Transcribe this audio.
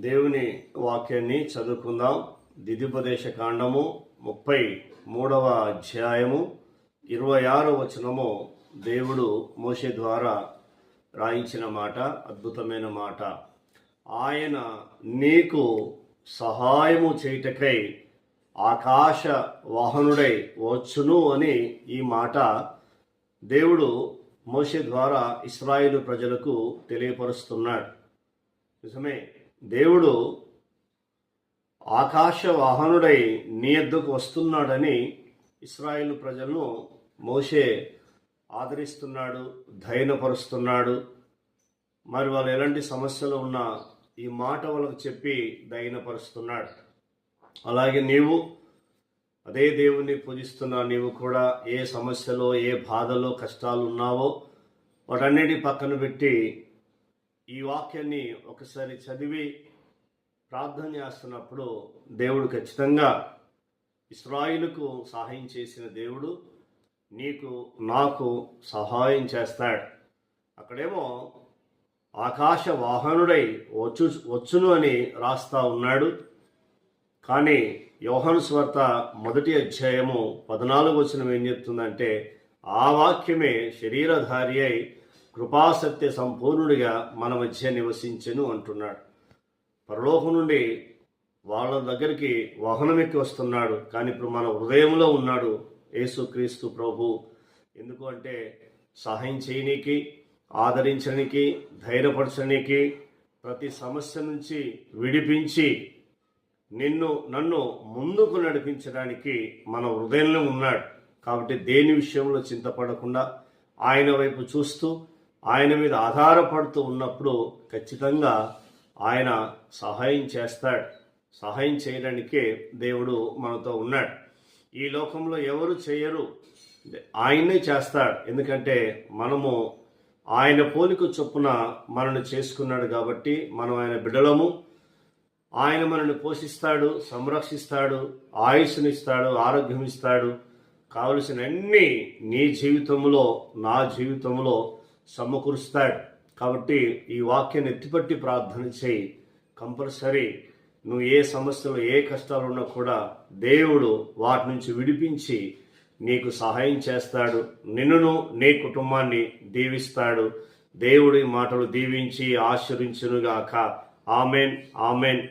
దేవుని వాక్యాన్ని చదువుకుందాం. దిదిపదేశ కాండము ముప్పై మూడవ అధ్యాయము ఇరవై ఆరో వచనము దేవుడు మోషే ద్వారా రాయించిన మాట అద్భుతమైన మాట. ఆయన నీకు సహాయము చేయుటకై ఆకాశ వాహనుడై వచ్చును అని ఈ మాట దేవుడు మోషే ద్వారా ఇస్రాయేలు ప్రజలకు తెలియపరుస్తున్నాడు. నిజమే దేవుడు ఆకాశ వాహనుడై నీ ఎద్దుకు వస్తున్నాడని ఇస్రాయేల్ ప్రజలను మోషే ఆదరిస్తున్నాడు ధైర్యపరుస్తున్నాడు మరి వాళ్ళు ఎలాంటి సమస్యలు ఉన్నా ఈ మాట వాళ్ళకు చెప్పి దయనపరుస్తున్నాడు. అలాగే నీవు అదే దేవుణ్ణి పూజిస్తున్నా నీవు కూడా ఏ సమస్యలో ఏ బాధలో కష్టాలు ఉన్నావో వాటన్నిటి పక్కన పెట్టి ఈ వాక్యాన్ని ఒకసారి చదివి ప్రార్థన చేస్తున్నప్పుడు దేవుడు ఖచ్చితంగా ఇస్రాయిలకు సహాయం చేసిన దేవుడు నీకు నాకు సహాయం చేస్తాడు. అక్కడేమో ఆకాశ వాహనుడై వచ్చు వచ్చును అని రాస్తా ఉన్నాడు. కానీ యోహను స్వార్త మొదటి అధ్యాయము పద్నాలుగు వచనం ఏం చెప్తుందంటే ఆ వాక్యమే శరీరధారి అయి కృపాసత్య సంపూర్ణుడిగా మన మధ్య నివసించెను అంటున్నాడు. పరలోకం నుండి వాళ్ళ దగ్గరికి వాహనం ఎక్కి వస్తున్నాడు. కానీ ఇప్పుడు మన హృదయంలో ఉన్నాడు యేసుక్రీస్తు ప్రభు. ఎందుకు అంటే సహాయం చేయనీకి ఆదరించడానికి ధైర్యపరచడానికి ప్రతి సమస్య నుంచి విడిపించి నిన్ను నన్ను ముందుకు నడిపించడానికి మన హృదయంలో ఉన్నాడు. కాబట్టి దేని విషయంలో చింతపడకుండా ఆయన వైపు చూస్తూ ఆయన మీద ఆధారపడుతూ ఉన్నప్పుడు ఖచ్చితంగా ఆయన సహాయం చేస్తాడు. సహాయం చేయడానికే దేవుడు మనతో ఉన్నాడు. ఈ లోకంలో ఎవరు చేయరు. ఆయనే చేస్తాడు. ఎందుకంటే మనము ఆయన పోలిక చొప్పున మనల్ని చేసుకున్నాడు కాబట్టి మనం ఆయన బిడలము ఆయన మనల్ని పోషిస్తాడు సంరక్షిస్తాడు ఆయుష్నిస్తాడు ఆరోగ్యం ఇస్తాడు కావలసినన్ని నీ జీవితంలో నా జీవితంలో సమకూరుస్తాడు. కాబట్టి ఈ వాక్యాన్ని ఎత్తిపట్టి ప్రార్థన చేయి. కంపల్సరీ నువ్వు ఏ సమస్యలు ఏ కష్టాలు ఉన్నా కూడా దేవుడు వాటి నుంచి విడిపించి నీకు సహాయం చేస్తాడు. నిన్నును నీ కుటుంబాన్ని దీవిస్తాడు. దేవుడి మాటలు దీవించి ఆశ్రయించునుగాక ఆమెన్ ఆమెన్.